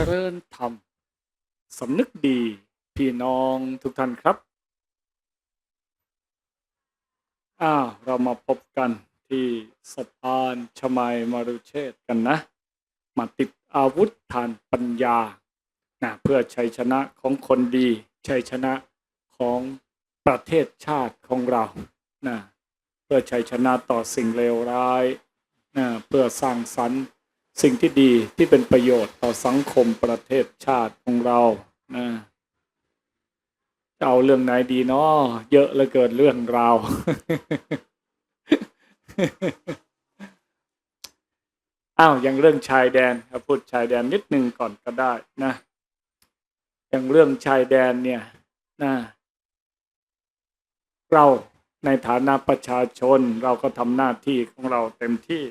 จริญธรรมสำนึกดี พี่น้องทุกท่านครับ อ้าวเรามาพบกันที่สะพานชมัยมรุเชษฐ์กันนะ มาติดอาวุธทานปัญญานะเพื่อชัยชนะของคนดี ชัยชนะของประเทศชาติของเรานะเพื่อชัยชนะต่อสิ่งเลวร้ายนะเพื่อสร้างสรรค์ สิ่งที่ดีที่เป็นประโยชน์ต่อสังคมประเทศชาติของเรานะจะเอาเรื่องไหนดีเนาะเยอะเหลือเกินเรื่องราวอ้าวย่างเรื่องชายแดนครับพูดชายแดนนิดนึงก่อนก็ได้นะอย่างเรื่องชายแดนเนี่ยนะเราในฐานะประชาชนเราก็ทำหน้าที่ของเราเต็มที่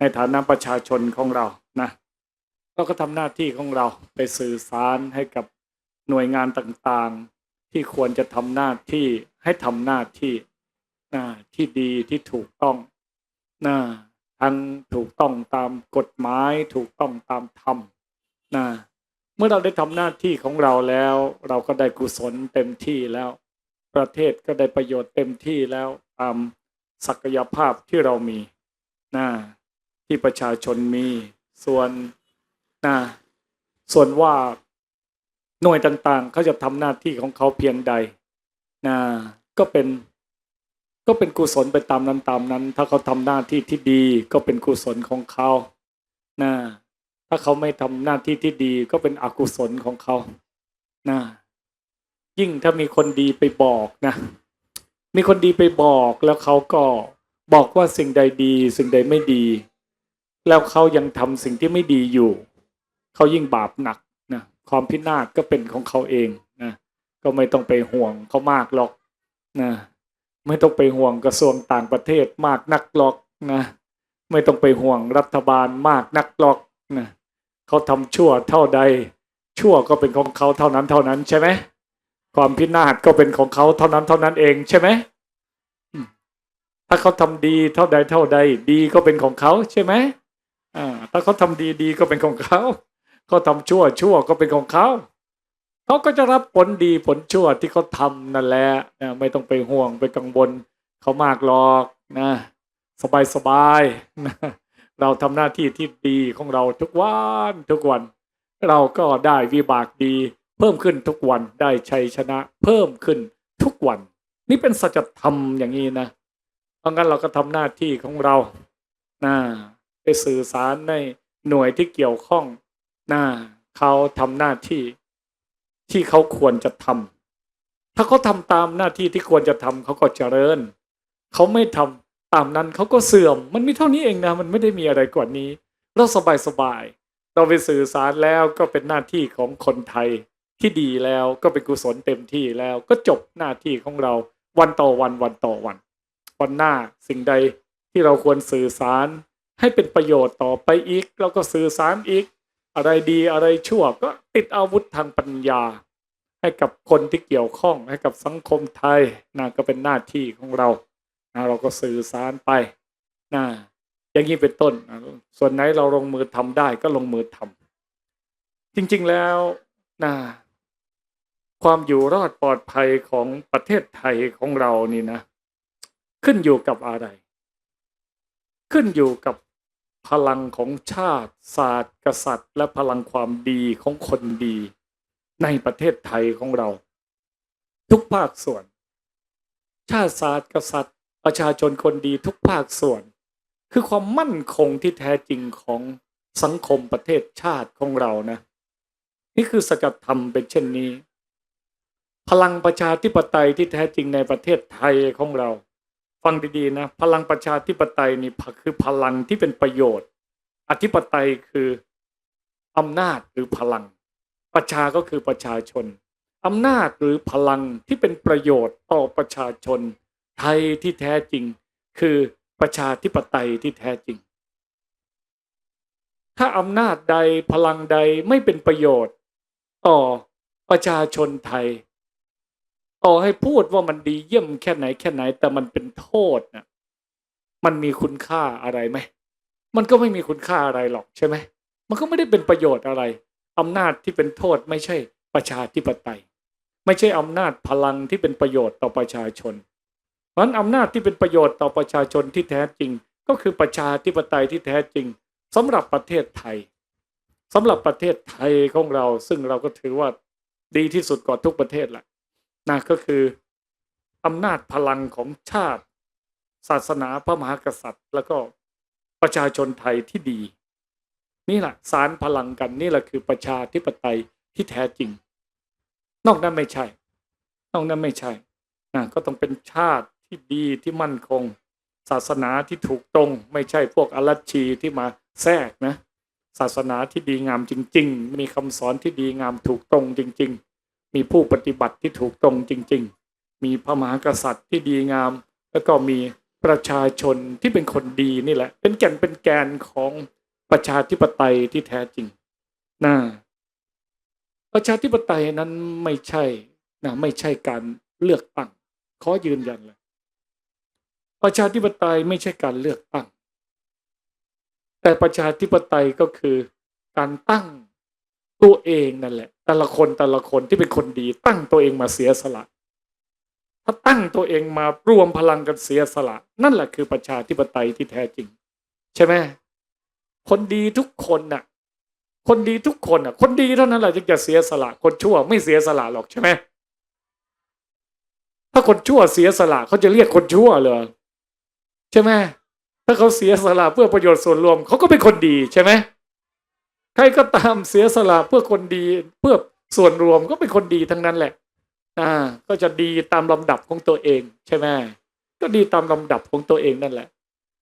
ในฐานะประชาชนของเรานะเราก็ทำหน้าที่ของเราไปสื่อสารให้กับหน่วยงานต่างๆ ที่ควรจะทำหน้าที่ให้ทำหน้าที่นะที่ดีที่ถูกต้องนะทั้งถูกต้องตามกฎหมายถูกต้องตามธรรมนะเมื่อเราได้ทำหน้าที่ของเราแล้ว เราก็ได้กุศลเต็มที่แล้ว ประเทศก็ได้ประโยชน์เต็มที่แล้วตามศักยภาพที่เรามีนะ ที่ประชาชนมีส่วนนะส่วนว่าหน่วยต่างๆ เขาจะทำหน้าที่ของเขาเพียงใดนะก็เป็นก็เป็นกุศลไปตามนั้นตามนั้น ถ้าเขาทำหน้าที่ที่ดีก็เป็นกุศลของเขานะถ้าเขาไม่ทำหน้าที่ที่ดีก็เป็นอกุศลของเขานะยิ่งถ้ามีคนดีไปบอกนะ มีคนดีไปบอกแล้วเขาก็บอกว่าสิ่งใดดี สิ่งใดไม่ดี แล้วเขายังทำสิ่งที่ไม่ดีอยู่ เขายิ่งบาปหนักนะความพินาศก็เป็นของเขาเองนะก็ไม่ต้องไปห่วงเขามากหรอกนะไม่ต้องไปห่วงกระทรวงต่างประเทศมากนักหรอกนะไม่ต้องไปห่วงรัฐบาลมากนักหรอกนะเขาทำชั่วเท่าใด ชั่วก็เป็นของเขาเท่านั้นเท่านั้นใช่ไหมความพินาศก็เป็นของเขาเท่านั้นเท่านั้นเองใช่ไหมถ้าเขาทำดีเท่าใดเท่าใด ดีก็เป็นของเขาใช่ไหม ถ้าเขาทำดีดีก็เป็นของเขาเขาทำชั่วชั่วก็เป็นของเขาเขาก็จะรับผลดีผลชั่วที่เขาทำนั่นแหละไม่ต้องไปห่วงไปกังวลเขามากหรอกนะ สบายสบายๆนะเราทำหน้าที่ที่ดีของเราทุกวันทุกวัน เราก็ได้วิบากดี เพิ่มขึ้นทุกวันได้ชัยชนะ เพิ่มขึ้นทุกวัน นี่เป็นสัจธรรมอย่างนี้นะเพราะงั้นเราก็ทำหน้าที่ของเรานะ ไปสื่อสารในหน่วยที่เกี่ยวข้องหนะเขาทำหน้าที่ที่เขาควรจะทำถ้าเขาทำตามหน้าที่ที่ควรจะทำเขาก็เจริญ เขาไม่ทำตามนั้นเขาก็เสื่อม มันมีเท่านี้เองนะ มันไม่ได้มีอะไรกว่านี้ เราสบายสบายๆเราไปสื่อสารแล้วก็เป็นหน้าที่ของคนไทยที่ดีแล้วก็เป็นกุศลเต็มที่แล้วก็จบหน้าที่ของเราวันต่อวันวันต่อวัน วันหน้าสิ่งใดที่เราควรสื่อสาร ให้เป็นประโยชน์ต่อไปอีกเราก็สื่อสารอีก อะไรดีอะไรชั่วก็ติดอาวุธทางปัญญา ให้กับคนที่เกี่ยวข้องให้กับสังคมไทยนะก็เป็นหน้าที่ของเรานะเราก็สื่อสารไปนะอย่างนี้เป็นต้นนะส่วนไหนเราลงมือทำได้ก็ลงมือทำจริงๆแล้วนะความอยู่รอดปลอดภัยของประเทศไทยของเรานี่นะ ขึ้นอยู่กับอะไร ขึ้นอยู่กับ พลังของชาติ ศาสตร์ กษัตริย์ และพลังความดีของคนดี ในประเทศไทยของเรา ทุกภาคส่วน ชาติศาสตร์ กษัตริย์ ประชาชนคนดีทุกภาคส่วน คือความมั่นคงที่แท้จริงของสังคมประเทศชาติของเรานะ นี่คือสัจธรรมเป็นเช่นนี้ พลังประชาธิปไตยที่แท้จริงในประเทศไทยของเรา ฟังดีๆนะพลังประชาธิปไตยนี่คือพลังที่เป็นประโยชน์ อธิปไตยคืออำนาจหรือพลัง ประชาก็คือประชาชนอำนาจหรือพลังที่เป็นประโยชน์ต่อประชาชน ไทยที่แท้จริง คือประชาธิปไตยที่แท้จริง ถ้าอำนาจใดพลังใดไม่เป็นประโยชน์ ต่อประชาชนไทย ต่อให้พูดว่ามันดีเยี่ยมแค่ไหนแค่ไหน แต่มันเป็นโทษนะมันมีคุณค่าอะไรไหมมันก็ไม่มีคุณค่าอะไรหรอกใช่ไหมมันก็ไม่ได้เป็นประโยชน์อะไรอำนาจที่เป็นโทษไม่ใช่ประชาธิปไตย ไม่ใช่อำนาจพลังที่เป็นประโยชน์ต่อประชาชน เพราะนั้นอำนาจที่เป็นประโยชน์ต่อประชาชนที่แท้จริง ก็คือประชาธิปไตยที่แท้จริงสำหรับประเทศไทยสำหรับประเทศไทยของเรา ซึ่งเราก็ถือว่าดีที่สุดกว่าทุกประเทศแหละ นะก็คืออำนาจพลังของชาติ ศาสนาพระมหากษัตริย์ แล้วก็ประชาชนไทยที่ดี นี่แหละสารพลังกันนี่แหละคือประชาธิปไตยที่แท้จริง นอกนั้นไม่ใช่ นอกนั้นไม่ใช่นะก็ต้องเป็นชาติที่ดีที่มั่นคง ศาสนาที่ถูกตรง ไม่ใช่พวกอลัชชีที่มาแทรกนะ ศาสนาที่ดีงามจริง ๆ มีคำสอนที่ดีงามถูกตรงจริง ๆ มีผู้ปฏิบัติที่ถูกตรงจริง ๆ มีพระมหากษัตริย์ที่ดีงาม แล้วก็มีประชาชนที่เป็นคนดีนี่แหละ เป็นแก่นเป็นแกนของประชาธิปไตยที่แท้จริงนะประชาธิปไตยนั้นไม่ใช่นะไม่ใช่การเลือกตั้งขอยืนยันเลย ประชาธิปไตยไม่ใช่การเลือกตั้ง แต่ประชาธิปไตยก็คือการตั้งตัวเองนั่นแหละ แต่ละคนแต่ละคนที่เป็นคนดี ตั้งตัวเองมาเสียสละ ถ้าตั้งตัวเองมารวมพลังกันเสียสละ นั่นแหละคือประชาธิปไตยที่แท้จริง ใช่ไหมคนดีทุกคนน่ะ คนดีทุกคนน่ะ คนดีเท่านั้นแหละที่จะเสียสละ คนชั่วไม่เสียสละหรอกใช่ไหมถ้าคนชั่วเสียสละเขาจะเรียกคนชั่วเลยใช่ไหมถ้าเขาเสียสละเพื่อประโยชน์ส่วนรวมเขาก็เป็นคนดีใช่ไหม ใครก็ตามเสียสละเพื่อคนดีเพื่อส่วนรวมก็เป็นคนดีทั้งนั้นแหละ อ่า ก็จะดีตามลำดับของตัวเอง ใช่ไหมก็ดีตามลำดับของตัวเองนั่นแหละ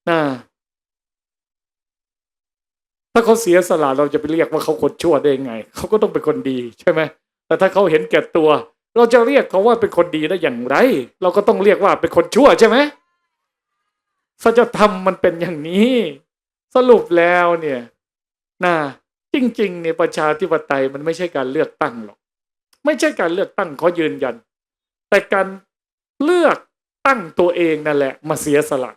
นะถ้าเขาเสียสละเราจะไปเรียกว่าเขาคนชั่วได้ยังไง เขาก็ต้องเป็นคนดีใช่ไหมแต่ถ้าเขาเห็นแก่ตัว เราจะเรียกเขาว่าเป็นคนดีได้อย่างไร เราก็ต้องเรียกว่าเป็นคนชั่วใช่ไหมสัจธรรมมันเป็นอย่างนี้ สรุปแล้วเนี่ยนะ จริงๆเนี่ยประชาธิปไตยมันไม่ใช่การเลือกตั้งหรอก ไม่ใช่การเลือกตั้งเขายืนยัน แต่การเลือกตั้งตัวเองนั่นแหละ มาเสียสละ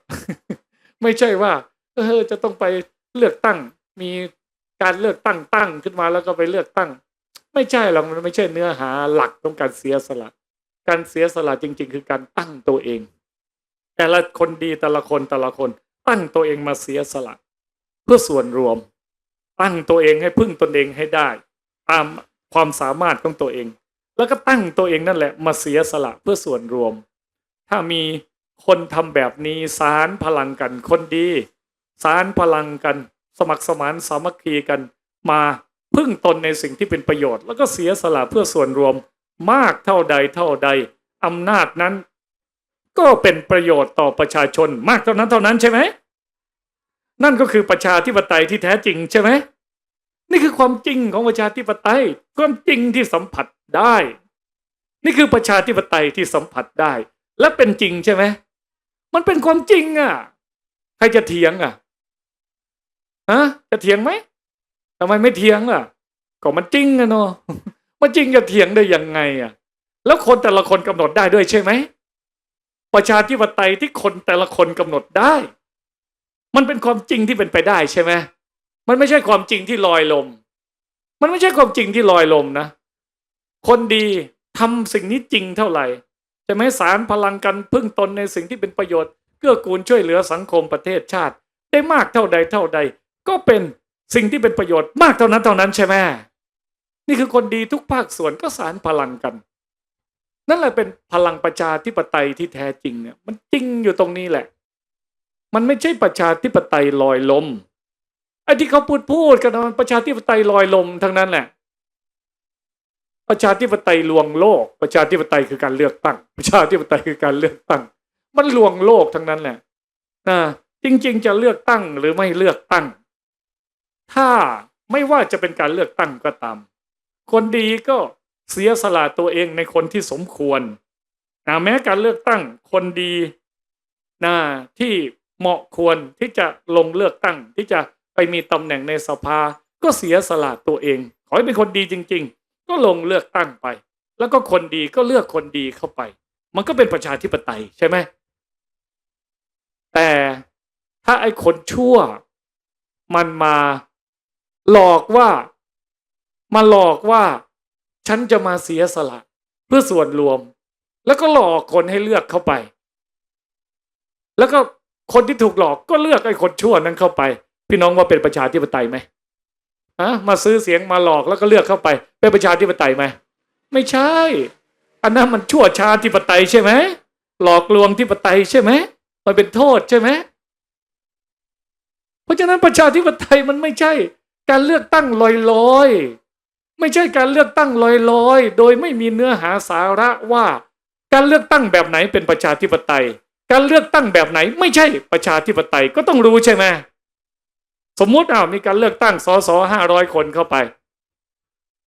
ไม่ใช่ว่า เออจะต้องไปเลือกตั้ง มีการเลือกตั้งตั้งขึ้นมาแล้วก็ไปเลือกตั้ง ไม่ใช่หรอกมันไม่ใช่เนื้อหาหลักของการเสียสละ การเสียสละจริง ๆ คือการตั้งตัวเอง แต่ละคนดีแต่ละคนแต่ละคน ตั้งตัวเองมาเสียสละ เพื่อส่วนรวม ตั้งตัวเองให้พึ่งตนเองให้ได้ ตามความสามารถของตัวเอง แล้วก็ตั้งตัวเองนั่นแหละมาเสียสละเพื่อส่วนรวม ถ้ามีคนทำแบบนี้สารพลังกันคนดี สารพลังกัน สมัครสมานสามัคคีกัน มาพึ่งตนในสิ่งที่เป็นประโยชน์ แล้วก็เสียสละเพื่อส่วนรวมมากเท่าใดเท่าใดอำนาจนั้น ก็เป็นประโยชน์ต่อประชาชนมากเท่านั้นเท่านั้นใช่ไหม นั่นก็คือประชาธิปไตยที่แท้จริงใช่ไหมนี่คือความจริงของประชาธิปไตยความจริงที่สัมผัสได้ นี่คือประชาธิปไตยที่สัมผัสได้ และเป็นจริงใช่ไหมมันเป็นความจริงอะ ใครจะเถียงอะฮะจะเถียงไหมทำไมไม่เถียงอะ ก็มันจริงอะเนาะมันจริงจะเถียงได้ยังไงอะ แล้วคนแต่ละคนกำหนดได้ด้วยใช่ไหมประชาธิปไตยที่คนแต่ละคนกำหนดได้ มันเป็นความจริงที่เป็นไปได้ใช่ไหมมันไม่ใช่ความจริงที่ลอยลม มันไม่ใช่ความจริงที่ลอยลมนะ คนดีทำสิ่งนี้จริงเท่าไหร่ใช่ไหมสารพลังกันพึ่งตนในสิ่งที่เป็นประโยชน์เกื้อกูลช่วยเหลือสังคมประเทศชาติ ได้มากเท่าใดเท่าใด ก็เป็นสิ่งที่เป็นประโยชน์มากเท่านั้นเท่านั้นใช่ไหมนี่คือคนดีทุกภาคส่วนก็สารพลังกัน นั่นแหละเป็นพลังประชาธิปไตยที่แท้จริงเนี่ย มันจริงอยู่ตรงนี้แหละ มันไม่ใช่ประชาธิปไตยลอยลมไอ้ที่เขาพูดพูดกันนะมันประชาธิปไตยลอยลมทั้งนั้นแหละ ประชาธิปไตยลวงโลก ประชาธิปไตยคือการเลือกตั้ง ประชาธิปไตยคือการเลือกตั้ง มันลวงโลกทั้งนั้นแหละนะจริง ๆ จะเลือกตั้งหรือไม่เลือกตั้ง ถ้าไม่ว่าจะเป็นการเลือกตั้งก็ตาม คนดีก็เสียสละตัวเองในคนที่สมควรนะแม้การเลือกตั้งคนดีนะที่ เหมาะควรที่จะลงเลือกตั้ง ที่จะไปมีตำแหน่งในสภา ก็เสียสละตัวเอง ขอให้เป็นคนดีจริง ๆ ก็ลงเลือกตั้งไป แล้วก็คนดีก็เลือกคนดีเข้าไป มันก็เป็นประชาธิปไตยใช่ไหมแต่ถ้าไอ้คนชั่ว มันมาหลอกว่ามาหลอกว่าฉันจะมาเสียสละเพื่อส่วนรวม แล้วก็หลอกคนให้เลือกเข้าไป แล้วก็ คนที่ถูกหลอกก็เลือกไอ้คนชั่วนั้นเข้าไป พี่น้องว่าเป็นประชาธิปไตยไหมฮะมาซื้อเสียงมาหลอกแล้วก็เลือกเข้าไป เป็นประชาธิปไตยไหมไม่ใช่ อันนั้นมันชั่วชาธิปไตยใช่ไหมหลอกลวงธิปไตยใช่ไหมมันเป็นโทษใช่ไหมเพราะฉะนั้นประชาธิปไตยมันไม่ใช่ การเลือกตั้งลอยๆไม่ใช่การเลือกตั้งลอยๆโดยไม่มีเนื้อหาสาระว่า การเลือกตั้งแบบไหนเป็นประชาธิปไตย การเลือกตั้งแบบไหนไม่ใช่ประชาธิปไตยก็ต้องรู้ใช่ไหมสมมุติอ้าวมีการเลือกตั้งสสห้าร้อยคนเข้าไป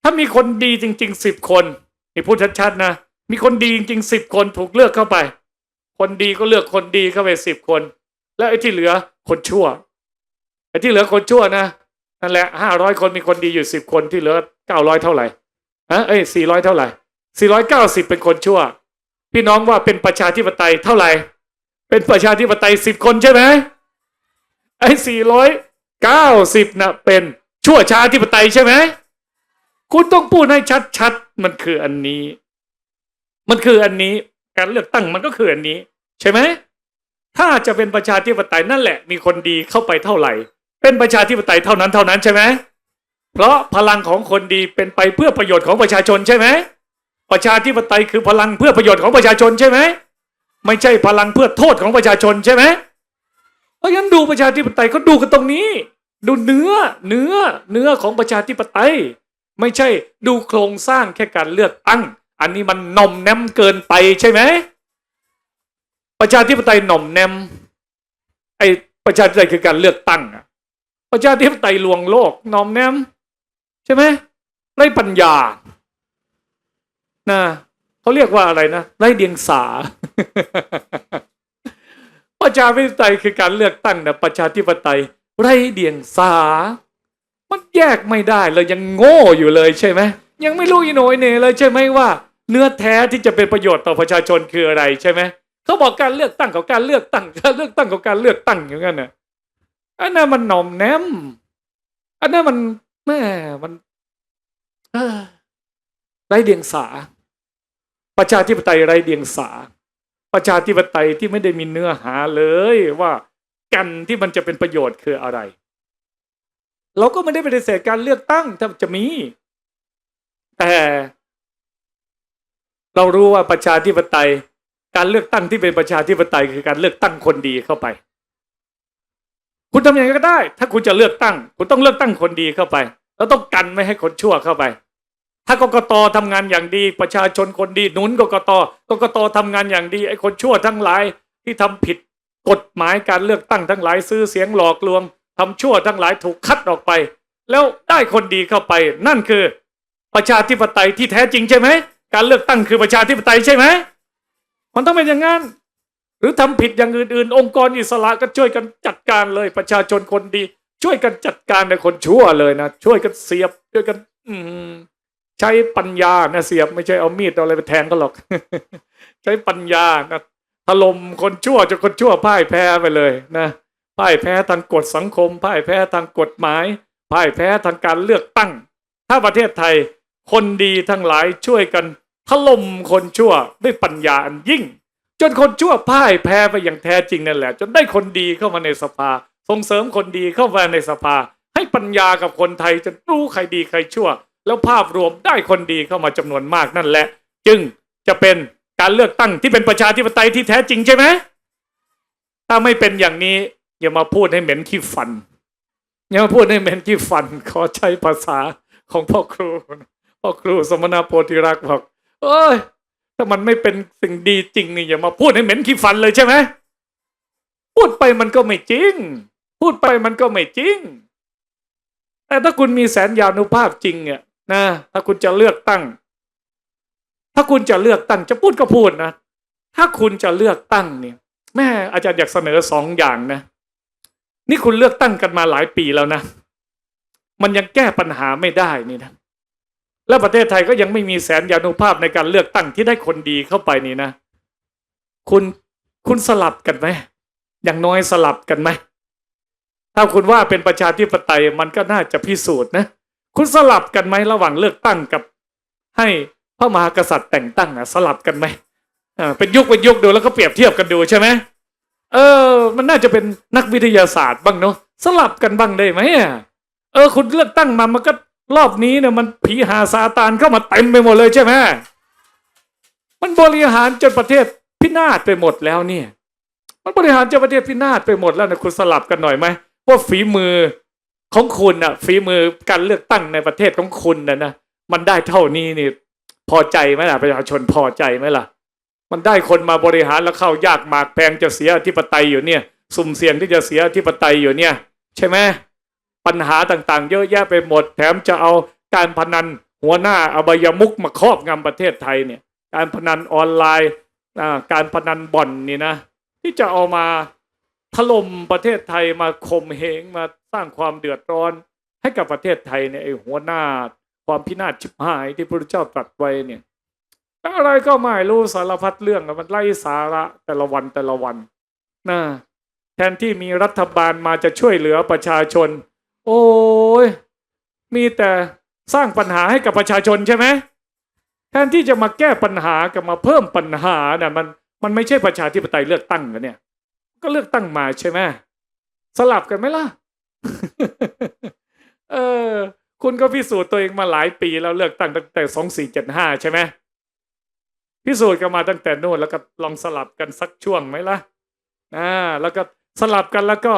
ถ้ามีคนดีจริงๆสิบคนนี่พูดชัดๆนะมีคนดีจริงๆสิบคนถูกเลือกเข้าไป คนดีก็เลือกคนดีเข้าไปสิบคน แล้วไอ้ที่เหลือคนชั่วไอ้ที่เหลือคนชั่วนะนั่นแหละห้าร้อยคนมีคนดีอยู่สิบคนที่เหลือเก้าร้อยเท่าไหร่ฮะเอ้ยสี่ร้อยเท่าไหร่สี่ร้อยเก้าสิบเป็นคนชั่ว พี่น้องว่าเป็นประชาธิปไตยเท่าไหร่ เป็นประชาธิปไตยสิบคนใช่ไหมไอ้สี่ร้อยเก้าสิบนะเป็นชั่วชาธิปไตยใช่ไหมคุณต้องพูดให้ชัดๆมันคืออันนี้ มันคืออันนี้การเลือกตั้งมันก็คืออันนี้ ใช่ไหมถ้าจะเป็นประชาธิปไตยนั่นแหละ มีคนดีเข้าไปเท่าไหร่ เป็นประชาธิปไตยเท่านั้นเท่านั้นใช่ไหมเพราะพลังของคนดีเป็นไปเพื่อประโยชน์ของประชาชนใช่ไหมประชาธิปไตยคือพลังเพื่อประโยชน์ของประชาชนใช่ไหม ไม่ใช่พลังเพื่อโทษของประชาชนใช่ไหมเพราะฉะนั้นดูประชาธิปไตยเขาดูกันตรงนี้ ดูเนื้อเนื้อเนื้อของประชาธิปไตย ไม่ใช่ดูโครงสร้างแค่การเลือกตั้ง อันนี้มันหน่อมแนมเกินไปใช่ไหมประชาธิปไตยหน่อมแนมไอประชาธิปไตยคือการเลือกตั้งอะประชาธิปไตยลวงโลกหน่อมแนมใช่ไหมไร้ปัญญานะ เขาเรียกว่าอะไรนะไร้เดียงสาประชาธิปไตยคือการเลือกตั้งนะประชาธิปไตยไร้เดียงสา มันแยกไม่ได้เลยยังโง่อยู่เลยใช่ไหมยังไม่รู้อีโนยเนเลยใช่ไหมว่า เนื้อแท้ที่จะเป็นประโยชน์ต่อประชาชนคืออะไรใช่ไหมเขาบอกการเลือกตั้งกับการเลือกตั้งการเลือกตั้งกับการเลือกตั้งอย่างนั้นน่ะอันนั้นมันหน่อมแนมอันนั้นมันแม่มันไร้เดียงสา ประชาธิปไตยไร้เดียงสา ประชาธิปไตยที่ไม่ได้มีเนื้อหาเลยว่ากันที่มันจะเป็นประโยชน์คืออะไร เราก็ไม่ได้ปฏิเสธการเลือกตั้งถ้าจะมี แต่ เรารู้ว่าประชาธิปไตย การเลือกตั้งที่เป็นประชาธิปไตยคือการเลือกตั้งคนดีเข้าไป คุณทำอย่างไรก็ได้ ถ้าคุณจะเลือกตั้ง คุณต้องเลือกตั้งคนดีเข้าไป แล้วต้องกันไม่ให้คนชั่วเข้าไป ถ้ากกตทำงานอย่างดีประชาชนคนดีหนุนกกตกกตทำงานอย่างดีไอ้คนชั่วทั้งหลายที่ทำผิดกฎหมายการเลือกตั้งทั้งหลายซื้อเสียงหลอกลวงทำชั่วทั้งหลายถูกคัดออกไป แล้วได้คนดีเข้าไป นั่นคือประชาธิปไตยที่แท้จริงใช่ไหมการเลือกตั้งคือประชาธิปไตยใช่ไหมมันต้องเป็นอย่างนั้นหรือทำผิดอย่างอื่นๆ องค์กรอิสระก็ช่วยกันจัดการเลยประชาชนคนดี ช่วยกันจัดการในคนชั่วเลยนะช่วยกันเสียบช่วยกัน อืม ใช้ปัญญานะเสียบไม่ใช่เอามีดเอาอะไรไปแทงก็หรอก ใช้ปัญญานะถล่มคนชั่วจนคนชั่วพ่ายแพ้ไปเลยนะพ่ายแพ้ทางกฎสังคมพ่ายแพ้ทางกฎหมายพ่ายแพ้ทางการเลือกตั้ง ถ้าประเทศไทยคนดีทั้งหลายช่วยกันถล่มคนชั่วด้วยปัญญาอันยิ่ง จนคนชั่วพ่ายแพ้ไปอย่างแท้จริงนั่นแหละ จนได้คนดีเข้ามาในสภา ส่งเสริมคนดีเข้ามาในสภา ให้ปัญญากับคนไทยจนรู้ใครดีใครชั่ว แล้วภาพรวมได้คนดีเข้ามาจำนวนมากนั่นแหละ จึงจะเป็นการเลือกตั้งที่เป็นประชาธิปไตยที่แท้จริงใช่ไหมถ้าไม่เป็นอย่างนี้ อย่ามาพูดให้เหม็นขี้ฟัน อย่ามาพูดให้เหม็นขี้ฟัน ขอใช้ภาษาของพ่อครูพ่อครูสมณโพธิรักบอกเอ้ยถ้ามันไม่เป็นสิ่งดีจริงนี่อย่ามาพูดให้เหม็นขี้ฟันเลยใช่ไหมพูดไปมันก็ไม่จริง พูดไปมันก็ไม่จริง แต่ถ้าคุณมีแสนยานุภาพจริงเนี่ย นะ ถ้าคุณจะเลือกตั้ง ถ้าคุณจะเลือกตั้งจะพูดก็พูดนะ ถ้าคุณจะเลือกตั้งเนี่ย แม่อาจารย์อยากเสนอสองอย่างนะ นี่คุณเลือกตั้งกันมาหลายปีแล้วนะ มันยังแก้ปัญหาไม่ได้นี่นะ และประเทศไทยก็ยังไม่มีแสนยานุภาพในการเลือกตั้งที่ได้คนดีเข้าไปนี่นะ คุณคุณสลับกันไหมอย่างน้อยสลับกันไหมถ้าคุณว่าเป็นประชาธิปไตยมันก็น่าจะพิสูจน์นะ คุณสลับกันไหมระหว่างเลือกตั้งกับ ให้พระมหากษัตริย์แต่งตั้งอะสลับกันไหมเป็นยุคเป็นยุคดูแล้วก็เปรียบเทียบกันดูใช่ไหมเออ มันน่าจะเป็นนักวิทยาศาสตร์บ้างเนาะสลับกันบ้างได้ไหมเออ คุณเลือกตั้งมามันก็รอบนี้เนี่ยมันผีหาซาตานเข้ามาเต็มไปหมดเลยใช่ไหมมันบริหารจนประเทศพินาศไปหมดแล้วเนี่ย มันบริหารจนประเทศพินาศไปหมดแล้วนะคุณสลับกันหน่อยไหมว่าฝีมือ ของคุณอะฝีมือการเลือกตั้งในประเทศของคุณนะนะมันได้เท่านี้นี่ พอใจไหมล่ะประชาชนพอใจไหมล่ะ มันได้คนมาบริหารแล้วเข้ายากหมากแพงจะเสียอธิปไตยอยู่เนี่ย สุ่มเสี่ยงที่จะเสียอธิปไตยอยู่เนี่ย ใช่ไหมปัญหาต่างๆ เยอะแยะไปหมดแถมจะเอาการพนันหัวหน้าอบายมุกมาครอบงำประเทศไทยเนี่ย การพนันออนไลน์การพนันบ่อนนี่นะที่จะเอามาถล่มประเทศไทยมาข่มเหงมา สร้างความเดือดร้อนให้กับประเทศไทยเนี่ยไอ้หัวหน้าความพินาศชิบหายที่พระพุทธเจ้าตรัสไว้เนี่ยอะไรก็ไม่รู้สารพัดเรื่องมันไล่สาระแต่ละวันแต่ละวันนะแทนที่มีรัฐบาลมาจะช่วยเหลือประชาชน โอ้ยมีแต่สร้างปัญหาให้กับประชาชนใช่ไหมแทนที่จะมาแก้ปัญหากับมาเพิ่มปัญหาน่ะมันมันไม่ใช่ประชาธิปไตยเลือกตั้งกันเนี่ย ก็เลือกตั้งมาใช่ไหมสลับกันไหมล่ะ เออ คุณก็พิสูจน์ตัวเองมาหลายปีแล้วเลือกตั้งตั้งแต่สองสี่เจ็ดห้าใช่ไหมพิสูจน์กันมาตั้งแต่โน่นแล้วก็ลองสลับกันสักช่วงไหมล่ะอ่าแล้วก็สลับกันแล้วก็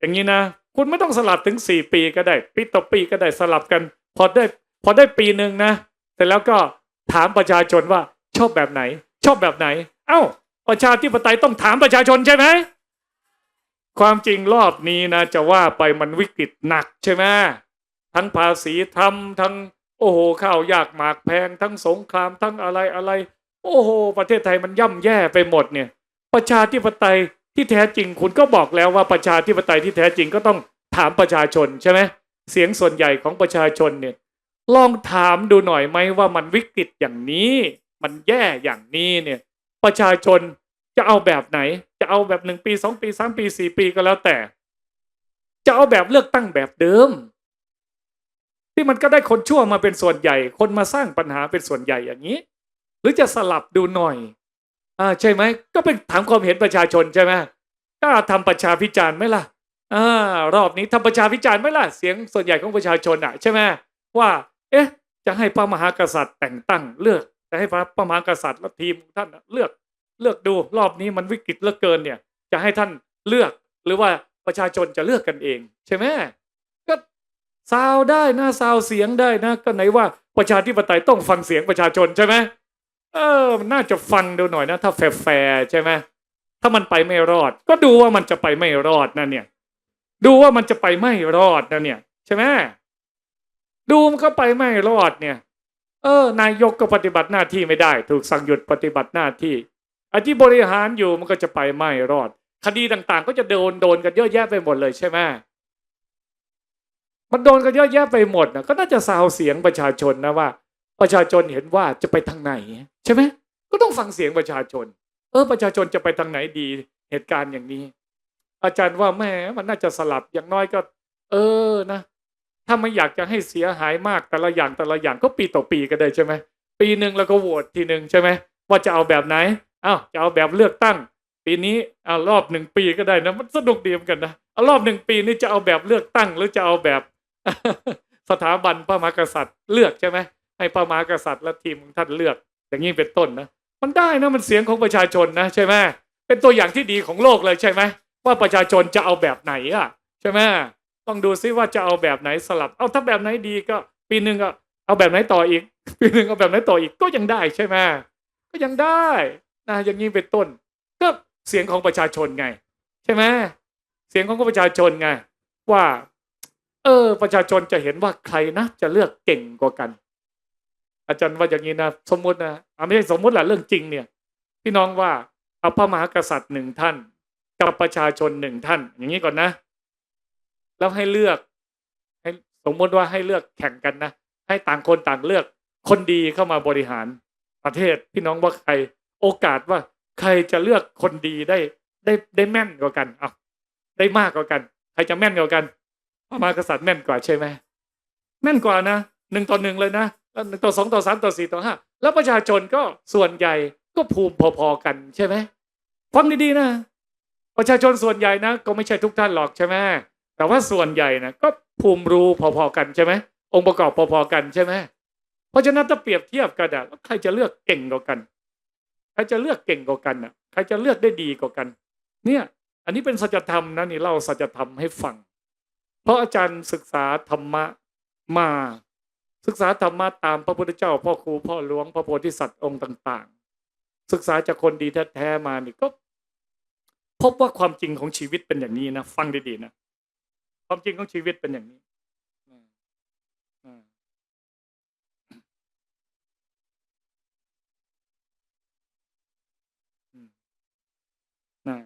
อย่างนี้นะคุณไม่ต้องสลับถึงสี่ปีก็ได้ ปีต่อปีก็ได้สลับกัน พอได้พอได้ปีหนึ่งนะเสร็จแล้วก็ถามประชาชนว่าชอบแบบไหน ชอบแบบไหน เอ้า ประชาธิปไตยต้องถามประชาชนใช่ไหม ความจริงรอบนี้นะจะว่าไปมันวิกฤตหนักใช่ไหมทั้งภาษีทำทั้งโอ้โหข้าวยากหมากแพง ทั้งสงครามทั้งอะไรอะไร โอ้โห ประเทศไทยมันย่ำแย่ไปหมดเนี่ย ประชาธิปไตยที่แท้จริงคุณก็บอกแล้วว่าประชาธิปไตยที่แท้จริงก็ต้องถามประชาชนใช่ไหมเสียงส่วนใหญ่ของประชาชนเนี่ยลองถามดูหน่อยไหมว่ามันวิกฤตอย่างนี้ มันแย่อย่างนี้เนี่ย ประชาชน จะเอาแบบไหน จะเอาแบบหนึ่งปีสองปีสามปีสี่ปีก็แล้วแต่ จะเอาแบบเลือกตั้งแบบเดิม ที่มันก็ได้คนชั่วมาเป็นส่วนใหญ่ คนมาสร้างปัญหาเป็นส่วนใหญ่อย่างนี้ หรือจะสลับดูหน่อยอ่าใช่ไหมก็เป็นถามความเห็นประชาชนใช่ไหมกล้าทำประชาพิจารณ์ไหมล่ะอ่ารอบนี้ทำประชาพิจารณ์ไหมล่ะเสียงส่วนใหญ่ของประชาชนอะใช่ไหมว่า เอ๊ะ จะให้พระมหากษัตริย์แต่งตั้งเลือกจะให้พระมหากษัตริย์และทีมท่านเลือก เลือกดูรอบนี้มันวิกฤตเหลือเกินเนี่ย จะให้ท่านเลือกหรือว่าประชาชนจะเลือกกันเอง ใช่ไหมก็ซาวได้นะซาวเสียงได้นะก็ไหนว่าประชาธิปไตยต้องฟังเสียงประชาชนใช่ไหมเออมันน่าจะฟังดูหน่อยนะ ถ้าแฟร์ใช่ไหมถ้ามันไปไม่รอด ก็ดูว่ามันจะไปไม่รอดนะเนี่ย ดูว่ามันจะไปไม่รอดนะเนี่ย ใช่ไหมดูมันก็ไปไม่รอดเนี่ย เออ นายกก็ปฏิบัติหน้าที่ไม่ได้ ถูกสั่งหยุดปฏิบัติหน้าที่ อาที่บริหารอยู่มันก็จะไปไม่รอด คดีต่างๆ ก็จะโดนโดนกันเยอะแยะไปหมดเลยใช่ไหมมันโดนกันเยอะแยะไปหมดนะก็น่าจะซาวเสียงประชาชนนะว่า ประชาชนเห็นว่าจะไปทางไหน ใช่ไหมก็ต้องฟังเสียงประชาชน เออประชาชนจะไปทางไหนดีเหตุการณ์อย่างนี้ อาจารย์ว่าแม่มันน่าจะสลับอย่างน้อยก็ เออนะถ้าไม่อยากจะให้เสียหายมากแต่ละอย่างแต่ละอย่างก็ปีต่อปีก็ได้ใช่ไหมปีหนึ่งแล้วก็โหวตทีหนึ่งใช่ไหมว่าจะเอาแบบไหน อ้าวจะเอาแบบเลือกตั้ง ปีนี้เอารอบหนึ่งปีก็ได้นะมันสนุกดีเหมือนกันนะเอารอบหนึ่งปีนี่จะเอาแบบเลือกตั้ง หรือจะเอาแบบสถาบันพระมหากษัตริย์เลือกใช่ไหมให้พระมหากษัตริย์และทีมของท่านเลือก อย่างนี้เป็นต้นนะมันได้นะมันเสียงของประชาชนนะใช่ไหมเป็นตัวอย่างที่ดีของโลกเลยใช่ไหมว่าประชาชนจะเอาแบบไหนอะใช่ไหมต้องดูซิว่าจะเอาแบบไหนสลับ เอาถ้าแบบไหนดีก็ ปีหนึ่งก็เอาแบบไหนต่ออีก ปีหนึ่งเอาแบบไหนต่ออีกก็ยังได้ใช่ไหมก็ยังได้ นะอย่างนี้เป็นต้น ก็เสียงของประชาชนไง ใช่ไหมเสียงของประชาชนไง ว่า เออ ประชาชนจะเห็นว่าใครนะจะเลือกเก่งกว่ากัน อาจารย์ว่าอย่างนี้นะสมมตินะอไม่ใช่สมมติแหละเรื่องจริงเนี่ย พี่น้องว่าเอาพระมหากษัตริย์หนึ่งท่าน กับประชาชนหนึ่งท่าน อย่างนี้ก่อนนะ แล้วให้เลือก ให้สมมติว่าให้เลือกแข่งกันนะให้ต่างคนต่างเลือก คนดีเข้ามาบริหารประเทศ พี่น้องว่าใคร โอกาสว่าใครจะเลือกคนดีได้ได้ได้แม่นกว่ากันเอาได้มากกว่ากัน ใครจะแม่นกว่ากันพระมหากษัตริย์แม่นกว่าใช่ไหมแม่นกว่านะหนึ่งต่อหนึ่งเลยนะแล้วหนึ่งต่อสองต่อสามต่อสี่ต่อห้าแล้วประชาชนก็ส่วนใหญ่ก็ภูมิพอๆกันใช่ไหมฟังดีๆนะ ประชาชนส่วนใหญ่นะก็ไม่ใช่ทุกท่านหรอกใช่ไหมแต่ว่าส่วนใหญ่นะก็ภูมิรู้พอๆกันใช่ไหมองค์ประกอบพอๆกันใช่ไหมเพราะฉะนั้นถ้าเปรียบเทียบกันแล้วใครจะเลือกเก่งกว่ากัน ใครจะเลือกเก่งกว่ากันอะใครจะเลือกได้ดีกว่ากัน เนี่ย อันนี้เป็นสัจธรรมนะนี่เล่าสัจธรรมให้ฟัง เพราะอาจารย์ศึกษาธรรมะมา ศึกษาธรรมะตามพระพุทธเจ้า พ่อครูพ่อหลวงพระโพธิสัตว์องค์ต่าง ๆ ศึกษาจากคนดีแท้ๆมานี่ก็ พบว่าความจริงของชีวิตเป็นอย่างนี้นะฟังดีๆนะความจริงของชีวิตเป็นอย่างนี้อืมอืมอืมนะ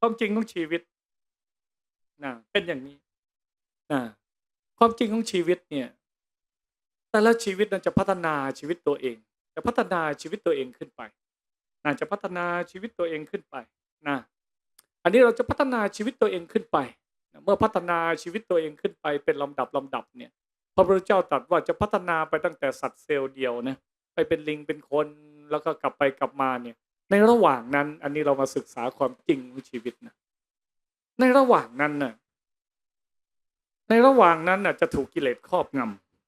ความจริงของชีวิตนะเป็นอย่างนี้นะความจริงของชีวิตเนี่ย แต่ละชีวิตนั้นจะพัฒนาชีวิตตัวเอง จะพัฒนาชีวิตตัวเองขึ้นไปนะจะพัฒนาชีวิตตัวเองขึ้นไปนะอันนี้เราจะพัฒนาชีวิตตัวเองขึ้นไปนะเมื่อพัฒนาชีวิตตัวเองขึ้นไปเป็นลำดับลำดับเนี่ย พระพุทธเจ้าตรัสว่าจะพัฒนาไปตั้งแต่สัตว์เซลล์เดียวนะไปเป็นลิงเป็นคนแล้วก็กลับไปกลับมาเนี่ย ในระหว่างนั้น อันนี้เรามาศึกษาความจริงของชีวิตนะในระหว่างนั้นน่ะในระหว่างนั้นน่ะจะถูกกิเลสครอบง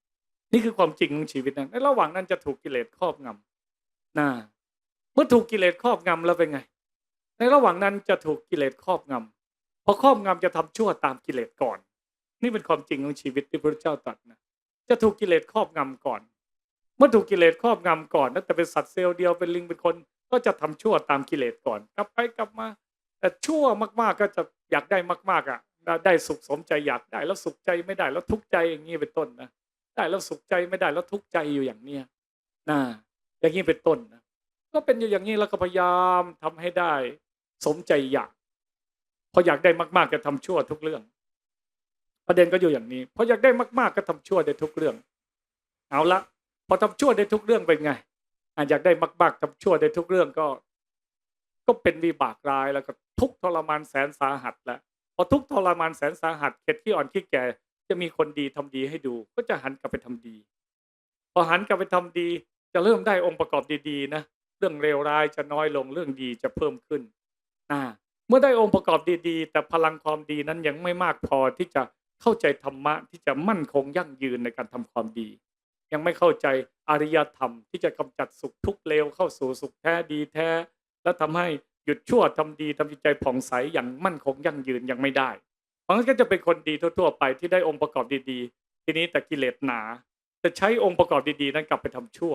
ำนี่คือความจริงของชีวิตนะในระหว่างนั้นจะถูกกิเลสครอบงำนะเมื่อถูกกิเลสครอบงำแล้วเป็นไง ในระหว่างนั้นจะถูกกิเลสครอบงำพอครอบงำจะทำชั่วตามกิเลสก่อน นี่เป็นความจริงของชีวิตที่พระเจ้าตรัสนะจะถูกกิเลสครอบงำก่อน เมื่อถูกกิเลสครอบงำก่อนนั่นแต่เป็นสัตว์เซลล์เดียวเป็นลิงเป็นคน ก็จะทำชั่วตามกิเลสก่อน กลับไปกลับมา แต่ชั่วมากๆก็จะอยากได้มากๆอะได้สุขสมใจอยากได้แล้วสุขใจไม่ได้แล้วทุกข์ใจอย่างนี้เป็นต้นนะได้แล้วสุขใจไม่ได้แล้วทุกข์ใจอยู่อย่างเนี้ยนะอย่างนี้เป็นต้นนะก็เป็นอยู่อย่างนี้แล้วก็พยายามทำให้ได้ สมใจอยากพออยากได้มากๆก็ทำชั่วทุกเรื่อง ประเด็นก็อยู่อย่างนี้พออยากได้มาก ๆ ก็ทำชั่วได้ทุกเรื่อง เอาละพอทำชั่วได้ทุกเรื่องเป็นไง อยากได้มากๆทำชั่วได้ทุกเรื่องก็ ก็เป็นวิบากร้ายแล้วก็ทุกทรมานแสนสาหัสแล้วพอทุกทรมานแสนสาหัสเข็ดที่อ่อนขี้แก่จะมีคนดีทำดีให้ดู ก็จะหันกลับไปทำดี พอหันกลับไปทำดีจะเริ่มได้องค์ประกอบดีๆนะเรื่องเลวร้ายจะน้อยลงเรื่องดีจะเพิ่มขึ้นอ่าเมื่อได้องค์ประกอบดีๆ แต่พลังความดีนั้นยังไม่มากพอที่จะเข้าใจธรรมะที่จะมั่นคงยั่งยืนในการทำความดี ยังไม่เข้าใจอริยธรรมที่จะกำจัดสุขทุกเลวเข้าสู่สุขแท้ดีแท้ และทำให้หยุดชั่วทำดีทำจิตใจผ่องใสอย่างมั่นคงยั่งยืนยังไม่ได้เพราะงั้นก็จะเป็นคนดีทั่วๆไปที่ได้องค์ประกอบดีๆ ทีนี้แต่กิเลสหนา จะใช้องค์ประกอบดีๆ นั้นกลับไปทำชั่ว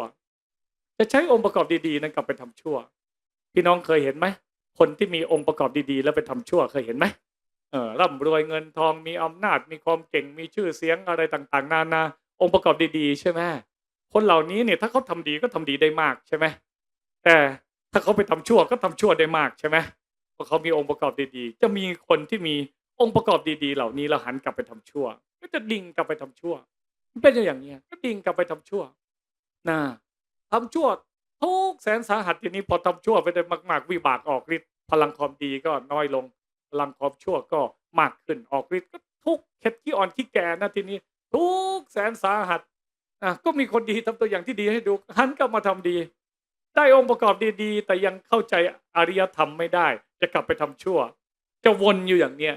จะใช้องค์ประกอบดีๆ นั้นกลับไปทำชั่ว พี่น้องเคยเห็นไหมคนที่มีองค์ประกอบดีๆ แล้วไปทำชั่วเคยเห็นไหมเออร่ำรวยเงินทองมีอำนาจมีความเก่งมีชื่อเสียงอะไรต่างๆ นานา องค์ประกอบดีๆ ใช่ไหมคนเหล่านี้เนี่ยถ้าเขาทำดีก็ทำดีได้มากใช่ไหมแต่ถ้าเขาไปทำชั่วก็ทำชั่วได้มากใช่ไหมเพราะเขามีองค์ประกอบดีๆ จะมีคนที่มีองค์ประกอบดีๆ เหล่านี้แล้วหันกลับไปทำชั่ว ก็จะดิ่งกลับไปทำชั่วมันเป็นอย่างเนี้ยก็ดิ่งกลับไปทำชั่วนะทำชั่วทุกแสนสาหัสทีนี้พอทำชั่วไปได้มาก ๆ วิบากออกฤทธิ์พลังความดีก็น้อยลง พลังความชั่วก็มากขึ้นออกฤทธิ์ก็ทุกเข็ดที่อ่อนที่แก่นะทีนี้ กแสนสาหัสอะก็มีคนดีทำตัวอย่างที่ดีให้ดูหันกลับมาทำดี ได้องค์ประกอบดีๆ แต่ยังเข้าใจอริยธรรมไม่ได้ จะกลับไปทำชั่ว จะวนอยู่อย่างเนี้ย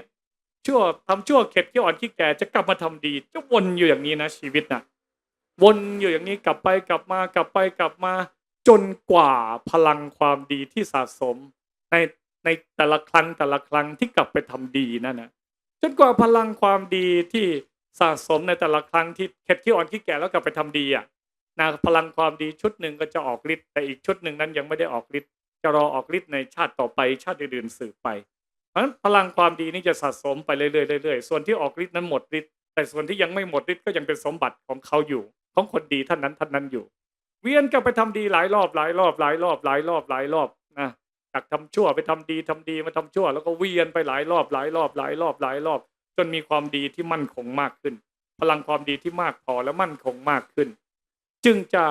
ชั่วทำชั่วเข็ดที่อ่อนที่แก่จะกลับมาทำดี จะวนอยู่อย่างนี้นะชีวิตนะวนอยู่อย่างนี้กลับไปกลับมากลับไปกลับมา จนกว่าพลังความดีที่สะสม ในในแต่ละครั้งแต่ละครั้งที่กลับไปทำดีนั่นนะจนกว่าพลังความดีที่ สะสมในแต่ละครั้งที่เข็ดที่อ่อนที่แก่แล้วกลับไปทำดีอะนะพลังความดีชุดหนึ่งก็จะออกฤทธิ์แต่อีกชุดหนึ่งนั้นยังไม่ได้ออกฤทธิ์จะรอออกฤทธิ์ในชาติต่อไปชาติอื่นๆสืบไป เพราะฉะนั้นพลังความดีนี่จะสะสมไปเรื่อยๆเรื่อยๆส่วนที่ออกฤทธิ์นั้นหมดฤทธิ์แต่ส่วนที่ยังไม่หมดฤทธิ์ก็ยังเป็นสมบัติของเขาอยู่ ของคนดีท่านนั้นท่านนั้นอยู่ เวียนกลับไปทำดีหลายรอบหลายรอบหลายรอบหลายรอบหลายรอบนะจากทำชั่วไปทำดีทำดีมาทำชั่ว แล้วก็เวียนไปหลายรอบหลายรอบหลายรอบหลายรอบ จนมีความดีที่มั่นคงมากขึ้น พลังความดีที่มากพอและมั่นคงมากขึ้น จึงจะ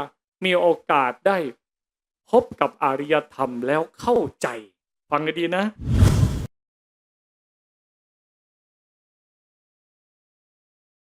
มีโอกาสได้พบกับอารยธรรมแล้วเข้าใจ ฟังให้ดีนะ